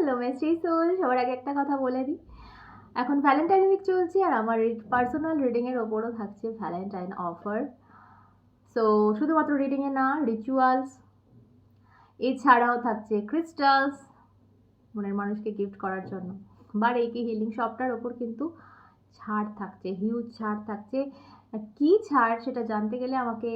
Hello মেস্ট্রি soul সবার আগে একটা কথা বলে দিই। এখন ভ্যালেন্টাইন উইক চলছে আর আমার পার্সোনাল রিডিংয়ের ওপরও থাকছে ভ্যালেন্টাইন অফার সো শুধুমাত্র রিডিংয়ে না রিচুয়ালস এছাড়াও থাকছে ক্রিস্টালস মনের মানুষকে গিফট করার জন্য। বা রেকি হিলিং সবটার ওপর কিন্তু ছাড় থাকছে হিউজ ছাড় থাকছে। কী ছাড় সেটা জানতে গেলে আমাকে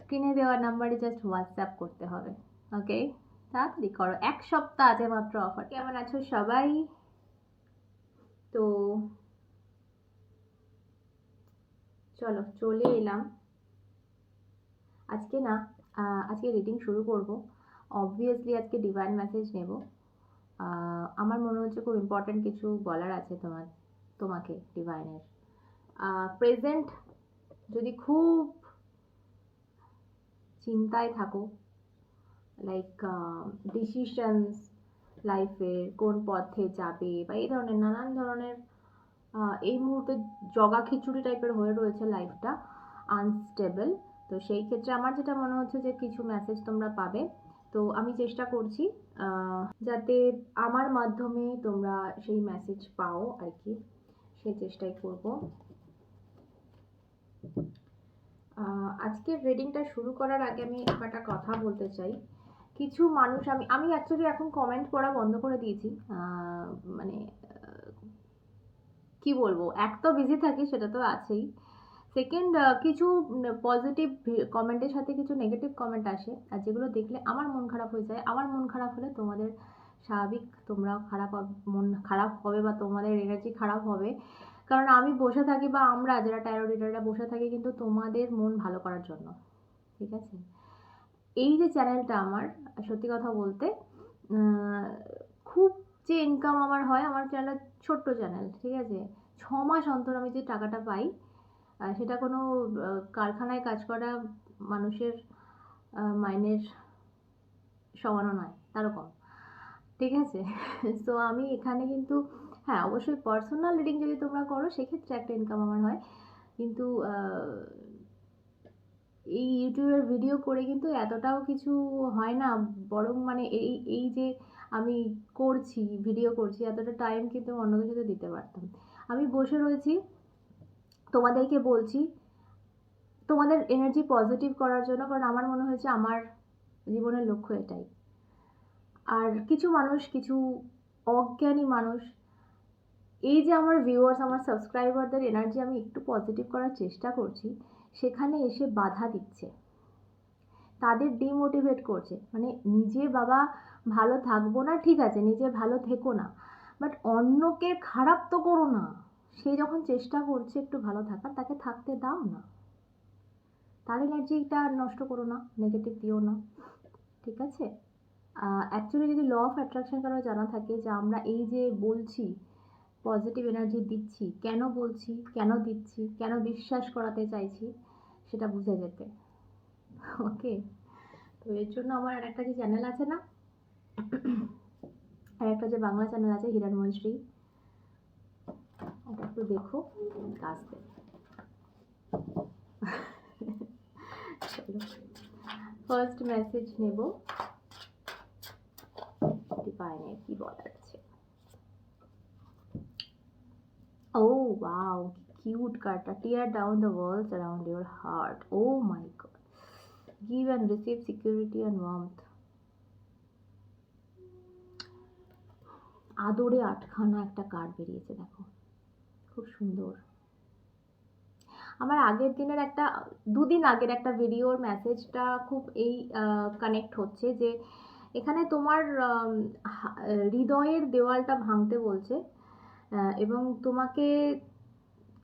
স্ক্রিনে দেওয়া নাম্বারে জাস্ট হোয়াটসঅ্যাপ করতে হবে ওকে তাড়াতাড়ি করো, এক সপ্তাহ আছে মাত্র অফার কেমন আছো সবাই? তো চলো, চলে এলাম। আজকে না আজকে রিডিং শুরু করব। অবভিয়াসলি আজকে ডিভাইন মেসেজ নেব। আমার মনে হচ্ছে খুব ইম্পর্ট্যান্ট কিছু বলার আছে তোমার, তোমাকে ডিভাইনের প্রেজেন্ট যদি খুব চিন্তায় থাকো লাইক ডিসিশনস লাইফে কোন পথে যাবে বা এই ধরনের নানান ধরনের এই মুহূর্তে জগা খিচুড়ি টাইপের হয়ে রয়েছে লাইফটা আনস্টেবল তো সেই ক্ষেত্রে আমার যেটা মনে হচ্ছে যে কিছু মেসেজ তোমরা পাবে। তো আমি চেষ্টা করছি যাতে আমার মাধ্যমে তোমরা সেই মেসেজ পাও আর কি। সেই চেষ্টাই করব। আজকের রিডিংটা শুরু করার আগে আমি একটা কথা বলতে চাই। কিছু মানুষ আমি আমি অ্যাকচুয়ালি এখন কমেন্ট করা বন্ধ করে দিয়েছি। মানে কি বলব, এক তো বিজি থাকি, সেটা তো আছেই। সেকেন্ড কিছু পজিটিভ কমেন্টের সাথে কিছু নেগেটিভ কমেন্ট আসে, আর যেগুলো দেখলে আমার মন খারাপ হয়ে যায়। আমার মন খারাপ হলে তোমাদের স্বাভাবিক, তোমরাও খারাপ মন খারাপ হবে বা তোমাদের এনার্জি খারাপ হবে। কারণ আমি বসে থাকি বা আমরা যারা ট্যারো বসে থাকি কিন্তু তোমাদের মন ভালো করার জন্য। ঠিক আছে? এই যে চ্যানেলটা আমার, সত্যি কথা বলতে খুব যে ইনকাম আমার হয়, আমার চ্যানেল ছোট্ট চ্যানেল ঠিক আছে? ছ মাস অন্তর আমি যে টাকাটা পাই সেটা কোনো কারখানায় কাজ করা মানুষের মাইনের সমানও নয়, তারও কম, ঠিক আছে? তো আমি এখানে কিন্তু হ্যাঁ অবশ্যই পার্সোনাল রিডিং যদি তোমরা করো, সেক্ষেত্রে একটা ইনকাম আমার হয়। কিন্তু এই ইউটিউবের ভিডিও করে কিন্তু এতটাও কিছু হয় না। বরং মানে এই এই যে আমি করছি ভিডিও করছি, এতটা টাইম কিন্তু অন্য কিছুতে দিতে পারতাম। আমি বসে রয়েছি, তোমাদেরকে বলছি, তোমাদের এনার্জি পজিটিভ করার জন্য, কারণ আমার মনে হয়েছে আমার জীবনের লক্ষ্য এটাই। আর কিছু মানুষ, কিছু অজ্ঞানী মানুষ, এই যে আমার ভিউয়ার্স আমার সাবস্ক্রাইবারদের এনার্জি আমি একটু পজিটিভ করার চেষ্টা করছি সেখানে এসে বাধা দিচ্ছে। তাদের ডিমোটিভেট করছে। মানে নিজে বাবা ভালো থাকব না, ঠিক আছে, নিজে ভালো থেকো না। বাট অন্যকে খারাপ তো করো না। সে যখন চেষ্টা করছে একটু ভালো থাকার, তাকে থাকতে দাও না। তার এনার্জিটা নষ্ট করো না নেগেটিভ দিও না। ঠিক আছে? অ্যাকচুয়ালি যদি ল অফ অ্যাট্রাকশন কারও জানা থাকে যে আমরা এই যে বলছি পজিটিভ এনার্জি দিচ্ছি। কেন বলছি? কেন দিচ্ছি? কেন বিশ্বাস করাতে চাইছি? সেটা বুঝে যেতে। ওকে? তো এর জন্য আমার আর একটা যে চ্যানেল আছে না? আর একটা যে বাংলা চ্যানেল আছে হিরণময়শ্রী ওটা একটু দেখো কাজতে চলো ফার্স্ট মেসেজ নেব। ডিভাইনের কি বলার আছে? ও ওয়াও কিউট কার্ডটা tear down the walls around your heart oh my god give and receive security and warmth আদরে আটখানা একটা কার্ড বেরিয়েছে, দেখো। খুব সুন্দর। আমার আগের দিনের একটা, দুদিন আগের একটা ভিডিওর মেসেজটা খুব এই কানেক্ট হচ্ছে যে, এখানে তোমার হৃদয়ের দেওয়ালটা ভাঙতে বলছে। এবং তোমাকে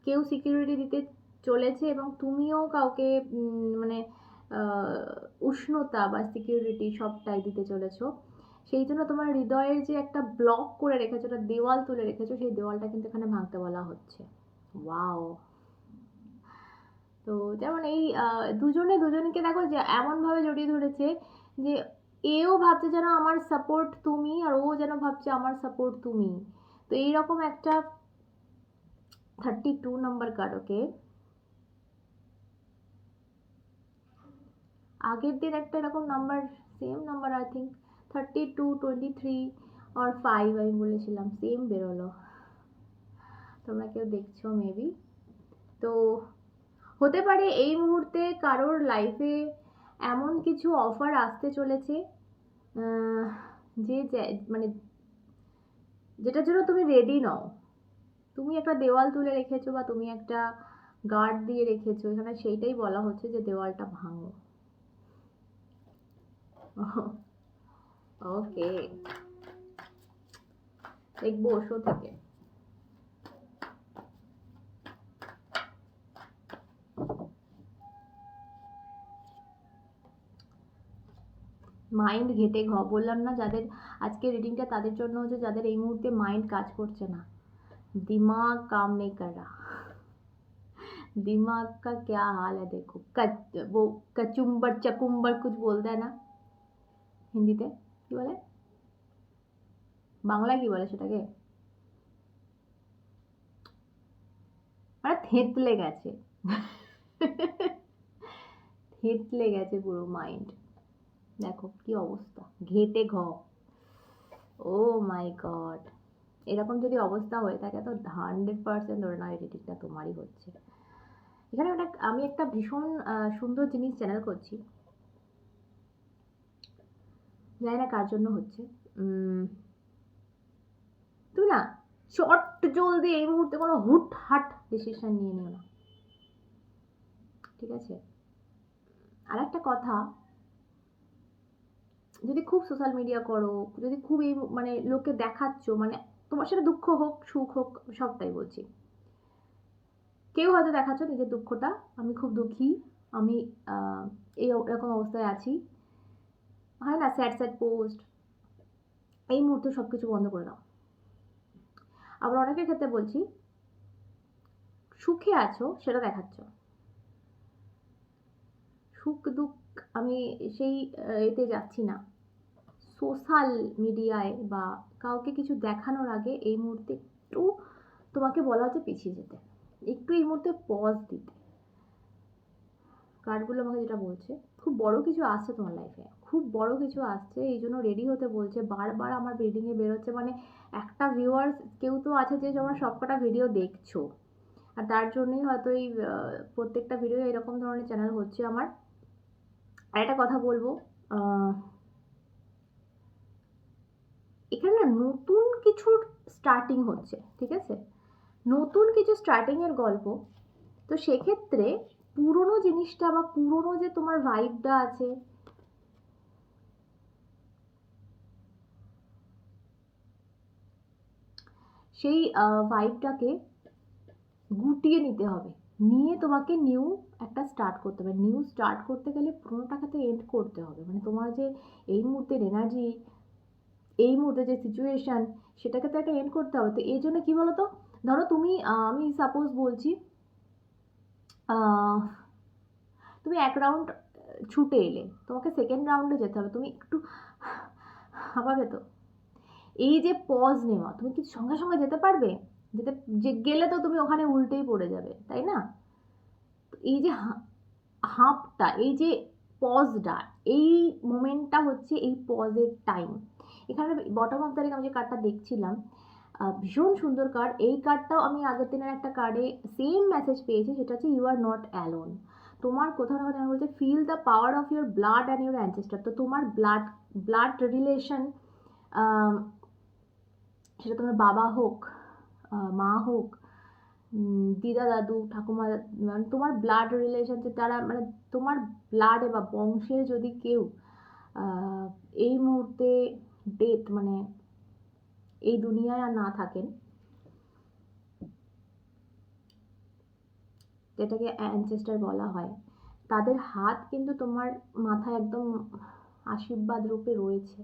কেউ সিকিউরিটি দিতে চলেছে এবং তুমিও কাউকে মানে উষ্ণতা বা সিকিউরিটি সবটাই দিতে চলেছো। সেই জন্য তোমার হৃদয়ের যে একটা ব্লক করে রেখেছো, একটা দেওয়াল তুলে রেখেছো, সেই দেওয়ালটা কিন্তু এখানে ভাঙতে বলা হচ্ছে। ওয়াও তো যেমন এই দুজনে দুজনকে দেখো যে এমনভাবে জড়িয়ে ধরেছে যে এও ভাবছে যেন আমার সাপোর্ট তুমি আর ও যেন ভাবছে আমার সাপোর্ট তুমি। তো এইরকম একটা thirty two number card okay আগের দিন একটা এরকম number same number I think thirty two twenty three R five আমি বলেছিলাম সেম বেরোলো। তোমরা কেউ দেখছ মেবি তো হতে পারে এই মুহূর্তে কারোর লাইফে এমন কিছু অফার আসতে চলেছে যে- মানে যেটার জন্য তুমি রেডি নও। তুমি একটা দেওয়াল তুলে রেখেছো বা তুমি একটা গার্ড দিয়ে রেখেছো, এখানে সেইটাই বলা হচ্ছে যে দেওয়ালটা ভাঙো। ওকে দেখব ওষুধ থেকে। মাইন্ড ঘেটে ঘ বললাম না যাদের আজকে রিডিংটা তাদের জন্য হচ্ছে যাদের এই মুহূর্তে মাইন্ড কাজ করছে না दिमाग काम नहीं कर रहा दिमाग का क्या हाल है देखो कच वो कचुम्बर चकुम्बर कुछ बोलता है ना হিন্দিতে কি বলে বাংলায় কি বলে সেটাকে মানে থেতলে গেছে থেতলে গেছে পুরো মাইন্ড দেখো কি অবস্থা। ঘেটে ঘ। ও মাই গড এরকম যদি অবস্থা হয়ে থাকে তো হান্ড্রেড পার্সেন্ট ধরে নাও এডিটিংটা তোমারই হচ্ছে। এখানে একটা আমি একটা ভীষণ সুন্দর জিনিস চ্যানেল করছি। জানি না কার জন্য হচ্ছে। তুমি না চট জলদি এই মুহূর্তে কোনো হুট হাট ডিসিশন নিয়ে নিও না। ঠিক আছে? আর একটা কথা যদি খুব সোশ্যাল মিডিয়া করো, যদি খুব এই মানে লোককে দেখাচ্ছ মানে তোমার সেটা দুঃখ হোক, সুখ হোক, সবটাই বলছি। কেউ হয়তো দেখাচ্ছ নিজের দুঃখটা, আমি খুব দুঃখী, আমি এই এরকম অবস্থায় আছি। হয় না স্যাড স্যাড পোস্ট এই মুহূর্তে সব কিছু বন্ধ করে দাও। আবার অনেকের ক্ষেত্রে বলছি, সুখে আছো, সেটা দেখাচ্ছ। সুখ, দুঃখ আমি সেই এতে যাচ্ছি না। সোশ্যাল মিডিয়ায় বা কাউকে কিছু দেখানোর আগে এই মুহূর্তে একটু তোমাকে বলা হচ্ছে পিছিয়ে যেতে। একটু এই মুহূর্তে পজ দিতে। কার্ডগুলো আমাকে যেটা বলছে, খুব বড় কিছু আসছে তোমার লাইফে খুব বড় কিছু আসছে, এই জন্য রেডি হতে বলছে। বারবার আমার রিডিংয়ে বেরোচ্ছে মানে একটা ভিউয়ার্স কেউ তো আছে যে তোমরা সবকটা ভিডিও দেখছ। আর তার জন্যই হয়তো এই প্রত্যেকটা ভিডিও এরকম ধরনের চ্যানেল হচ্ছে আমার। আর একটা কথা বলব এখানে না নতুন কিছুর স্টার্টিং হচ্ছে, ঠিক আছে? নতুন কিছু স্টার্টিংয়ের গল্প, তো সেক্ষেত্রে পুরনো জিনিসটা বা পুরনো যে তোমার ভাইবটা আছে, সেই ভাইবটাকে গুটিয়ে নিতে হবে। নিয়ে তোমাকে নিউ একটা স্টার্ট করতে হবে। নিউ স্টার্ট করতে গেলে পুরোনোটাকে তো এন্ড করতে হবে। মানে তোমার যে এই মুহূর্তের এনার্জি এই মুহূর্তে যে সিচুয়েশান সেটাকে তো একটা এন্ড করতে হবে। তো এই জন্য কী বলো তো ধরো তুমি আমি সাপোজ বলছি তুমি এক রাউন্ড ছুটে এলে, তোমাকে সেকেন্ড রাউন্ডে যেতে হবে। তুমি একটু হাঁপাবে তো। এই যে পজ নেওয়া, তুমি কি সঙ্গে সঙ্গে যেতে পারবে? যেতে, যে গেলে তো তুমি ওখানে উল্টেই পড়ে যাবে, তাই না? এই যে হাঁপটা এই যে পজটা, এই মোমেন্টটা হচ্ছে এই পজের টাইম। এখানে বটম অফ তারিখ আমি যে কার্ডটা দেখছিলাম ভীষণ সুন্দর কার্ড এই কার্ডটাও আমি আগের দিনের একটা কার্ডে সেম মেসেজ পেয়েছি, সেটা হচ্ছে ইউ আর নট অ্যালোন তোমার কোথাও না কোথাও বলছে feel the power of your blood and your ancestor তো তোমার ব্লাড ব্লাড রিলেশন সেটা তোমার বাবা হোক মা হোক দিদা দাদু, ঠাকুমা মানে তোমার ব্লাড রিলেশন যে তারা মানে তোমার ব্লাডে বা বংশের যদি কেউ এই মুহূর্তে ডেথ মানে এই দুনিয়ায় আর না থাকেন, যেটাকে অ্যানচেস্টার বলা হয়, তাদের হাত কিন্তু তোমার মাথায় একদম আশীর্বাদ রূপে রয়েছে।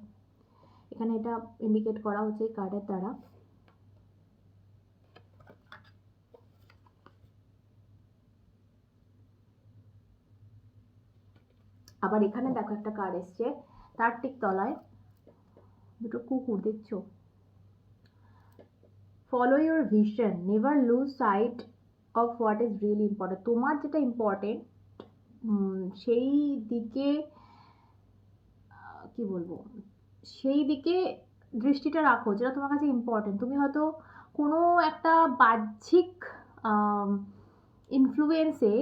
এখানে এটা ইন্ডিকেট করা হচ্ছে কার্ডের দ্বারা। আবার এখানে দেখো একটা কার এসছে, তার ঠিক তলায় দুটো কুকুর, দেখছ? Follow your vision never lose sight of what is really important তোমার যেটা ইম্পর্টেন্ট সেই দিকে কি বলব? সেই দিকে দৃষ্টিটা রাখো, যেটা তোমার কাছে ইম্পর্টেন্ট তুমি হয়তো কোনো একটা বাহ্যিক ইনফ্লুয়েন্সে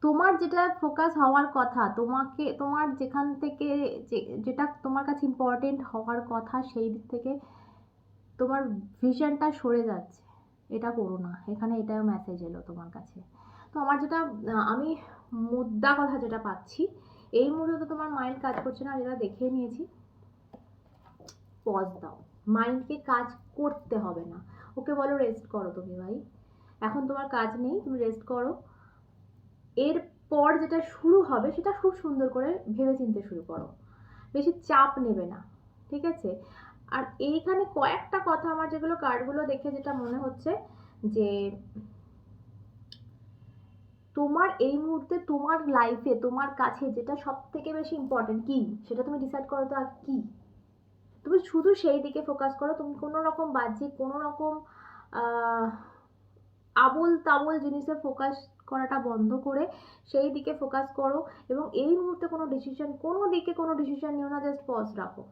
তোমার যেটা ফোকাস হওয়ার কথা, তোমাকে, তোমার যেখান থেকে যে- যেটা তোমার কাছে ইম্পর্টেন্ট হওয়ার কথা, সেই দিক থেকে তোমার ভিশনটা সরে যাচ্ছে। এটা করো না। এখানে এটাও মেসেজ এলো তোমার কাছে। তো আমার যেটা, আমি মুদ্রা কথা যেটা পাচ্ছি, এই মুহূর্তে তো তোমার মাইন্ড কাজ করছে না যেটা দেখে নিয়েছি। পজ দাও। মাইন্ডকে কাজ করতে হবে না। ওকে বলো রেস্ট করো তুমি ভাই। এখন তোমার কাজ নেই, তুমি রেস্ট করো। এর পর যেটা শুরু হবে, সেটা খুব সুন্দর করে ভেবে চিনতে শুরু করো। বেশি চাপ নেবে না, ঠিক আছে? আর এইখানে কয়েকটা কথা আমার যেগুলো কার্ডগুলো দেখে যেটা মনে হচ্ছে যে, তোমার এই মুহূর্তে তোমার লাইফে তোমার কাছে যেটা সব থেকে বেশি ইম্পর্টেন্ট কি? সেটা তুমি ডিসাইড করো তো আর কি? তুমি শুধু সেই দিকে ফোকাস করো, তুমি কোনো রকম বাহ্যিক, কোনো রকম আবল তাবল জিনিসে ফোকাস করাটা বন্ধ করে সেই দিকে ফোকাস করো এবং এই মুহূর্তে কোনো ডিসিশন কোনো দিকে কোনো ডিসিশন নিও না জাস্ট পজ রাখো,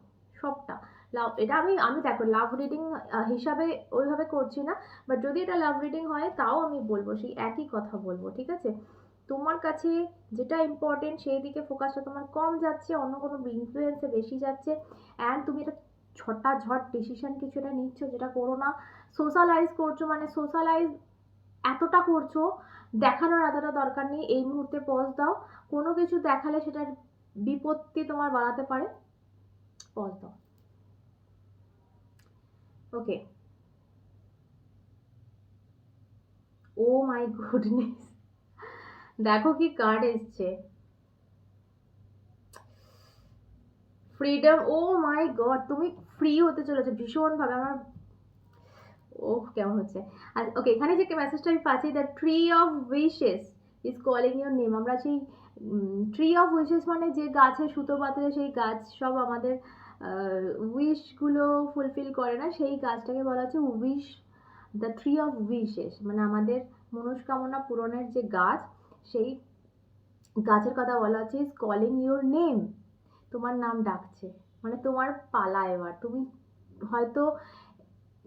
সবটা। লাভ এটা আমি আমি দেখো লাভ রিডিং হিসাবে ওইভাবে করছি না বাট যদি এটা লাভ রিডিং হয়, তাও আমি বলব, সেই একই কথা বলব, ঠিক আছে? তোমার কাছে যেটা ইম্পর্টেন্ট সেই দিকে ফোকাসটা তোমার কম যাচ্ছে, অন্য কোনো ইনফ্লুয়েন্সে বেশি যাচ্ছে অ্যান্ড তুমি এটা ছটা ঝট ডিসিশন কিছু এটা নিচ্ছ, যেটা করো না। সোশ্যালাইজ করছ মানে সোশ্যালাইজ এতটা করছ দেখানোর এতটা দরকার নেই। এই মুহূর্তে পজ দাও। কোনো কিছু দেখালে সেটার বিপত্তি তোমার বাড়াতে পারে। পজ দাও। ওকে ও মাই গুডনেস দেখো কি কার্ড এসছে। ফ্রিডম ও মাই গড তুমি ফ্রি হতে চলেছো ভীষণভাবে। আমার ওহ, কেমন হচ্ছে? আর ওকে এখানে যে মেসেজটা আমি পাচ্ছি the tree of wishes is calling your name আমরা সেই ট্রি অফ উইশেস মানে যে গাছে সুতো পাতলে সেই গাছ সব আমাদের উইশগুলো ফুলফিল করে না, সেই গাছটাকে বলা হচ্ছে wish the tree of wishes মানে আমাদের মনস্কামনা পূরণের যে গাছ, সেই গাছের কথা বলা হচ্ছে ইজ কলিং ইউর নেম তোমার নাম ডাকছে। মানে তোমার পালা এবার। তুমি হয়তো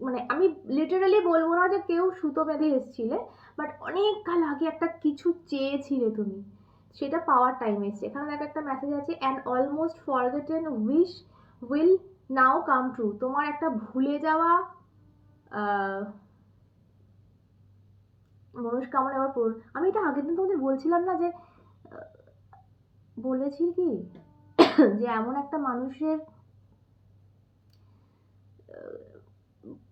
মানে আমি লিটারালি বলব না যে কেউ সুতো বেঁধে এসেছিলে বাট অনেক কাল আগে একটা কিছু চেয়েছিলে তুমি। সেটা পাওয়ার টাইম এসছে। এখানে দেখো একটা মেসেজ আছে and almost forgotten wish will now come true তোমার একটা ভুলে যাওয়া মনস্কামনা এবার পূরণ। আমি এটা আগের দিন তোমাদের বলছিলাম না যে বলেছি কি? যে এমন একটা মানুষের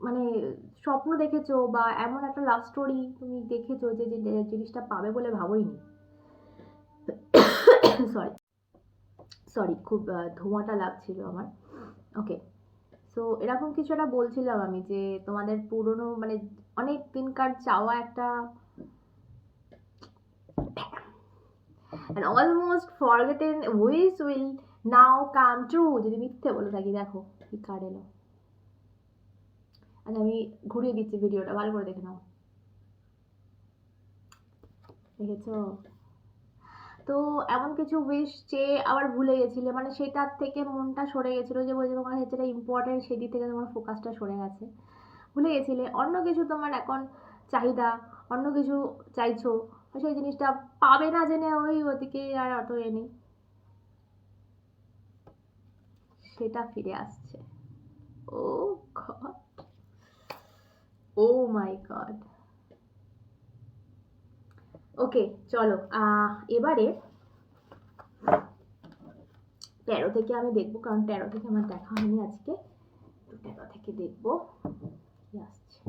মানে স্বপ্ন দেখেছ বা এমন একটা লাভ স্টোরি তুমি দেখেছ যে যে জিনিসটা পাবে বলে ভাবোইনি? সরি সরি খুব ধোঁয়াটা লাগছিল আমার। ওকে সো এরকম কিছু একটা বলছিলাম আমি যে, তোমাদের পুরনো মানে অনেক দিনকার চাওয়া একটা and almost forgotten wish will now come true যদি মিথ্যে বলে থাকি, দেখো কি কার্ড এলো। আচ্ছা আমি ঘুরিয়ে দিচ্ছি ভিডিওটা, ভালো করে দেখে নাও। দেখেছ? তো এমন কিছু উইশ চেয়ে আবার ভুলে গেছিলে মানে সেটার থেকে মনটা সরে গেছিল যে বলছে তোমার যেটা ইম্পর্টেন্ট সেদিক থেকে তোমার ফোকাসটা সরে গেছে। ভুলে গেছিলে, অন্য কিছু তোমার এখন চাহিদা, অন্য কিছু চাইছো সেই জিনিসটা পাবে না জেনে ওই ওদিকে আর অত এ নেই। সেটা ফিরে আসছে। ও গড ও মাই গড ওকে চলো এবারে তেরো থেকে আমি দেখব, কারণ তেরো থেকে আমার দেখা হয়নি আজকে। তো তেরো থেকে দেখব। কি আসছে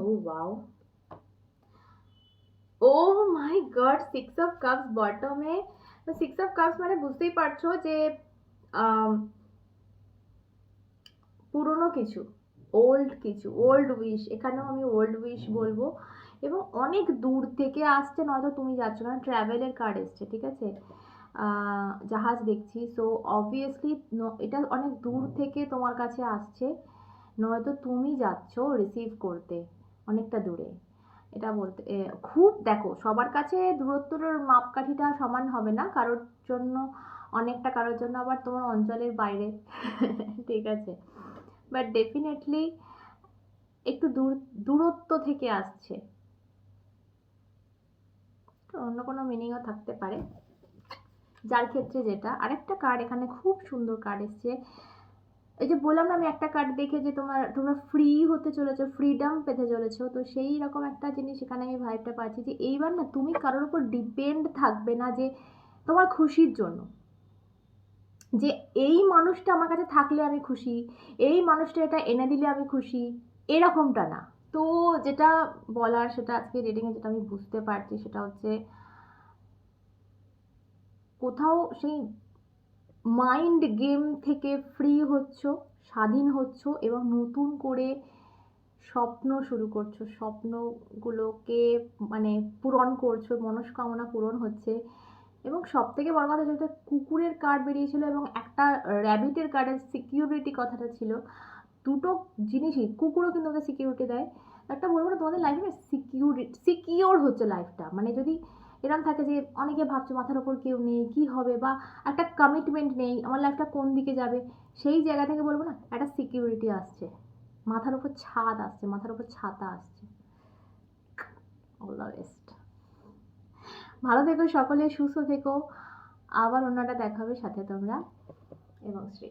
ও wow oh my god six of cups বটমে six of cups মানে বুঝতেই পারছ যে পুরনো কিছু ওল্ড কিছু ওল্ড উইশ এখানেও আমি ওল্ড উইশ বলব এবং অনেক দূর থেকে আসছে নয়তো তুমি যাচ্ছ না ট্র্যাভেলের কার্ড এসছে ঠিক আছে জাহাজ দেখছি সো অবভিয়াসলি এটা অনেক দূর থেকে তোমার কাছে আসছে নয়তো তুমি যাচ্ছ রিসিভ করতে অনেকটা দূরে। এটা বলতে খুব, দেখো, সবার কাছে দূরত্বর মাপকাঠিটা সমান হবে না। কারোর জন্য অনেকটা, কারোর জন্য আবার তোমার অঞ্চলের বাইরে। ঠিক আছে? বাট ডেফিনেটলি একটু দূর, দূরত্ব থেকে আসছে। অন্য কোনো মিনিংও থাকতে পারে। যার ক্ষেত্রে যেটা, আরেকটা কার্ড এখানে খুব সুন্দর কার্ড এসছে। এই যে বললাম না, আমি একটা কার্ড দেখে যে তোমার, তোমরা ফ্রি হতে চলেছো ফ্রিডম পেতে চলেছো, তো সেই রকম একটা জিনিস এখানে আমি ভাইবটা পাচ্ছি যে এইবার না তুমি কারোর উপর ডিপেন্ড থাকবে না যে তোমার খুশির জন্য। যে এই মানুষটা আমার কাছে থাকলে আমি খুশি, এই মানুষটা এটা এনে দিলে আমি খুশি, এরকমটা না। তো যেটা বলার সেটা আজকে রিডিংয়ে যেটা আমি বুঝতে পারছি সেটা হচ্ছে কোথাও সেই মাইন্ড গেম থেকে ফ্রি হচ্ছ, স্বাধীন হচ্ছ এবং নতুন করে স্বপ্ন শুরু করছ। স্বপ্নগুলোকে মানে পূরণ করছ, মনস্কামনা পূরণ হচ্ছে। এবং সব থেকে বড় কথা যেটা, কুকুরের কার্ড বেরিয়েছিল এবং একটা র্যাবিটের কার্ডের সিকিউরিটি কথাটা ছিল। দুটো জিনিসই, কুকুরও কিন্তু ওদের সিকিউরিটি দেয়। একটা বলব না, তোমাদের লাইফে সিকিউরিটি সিকিওর হচ্ছে লাইফটা মানে যদি এরম থাকে যে অনেকে ভাবছে মাথার ওপর কেউ নেই, কি হবে বা একটা কমিটমেন্ট নেই, আমার লাইফটা কোন দিকে যাবে? সেই জায়গা থেকে বলব না, একটা সিকিউরিটি আসছে। মাথার ওপর ছাদ আসছে, মাথার ওপর ছাতা আসছে। অল দ্য বেস্ট ভালো থেকো সকলে, সুস্থ থেকো। আবার অন্যটা দেখা হবে সাথে তোমরা এবং শ্রী।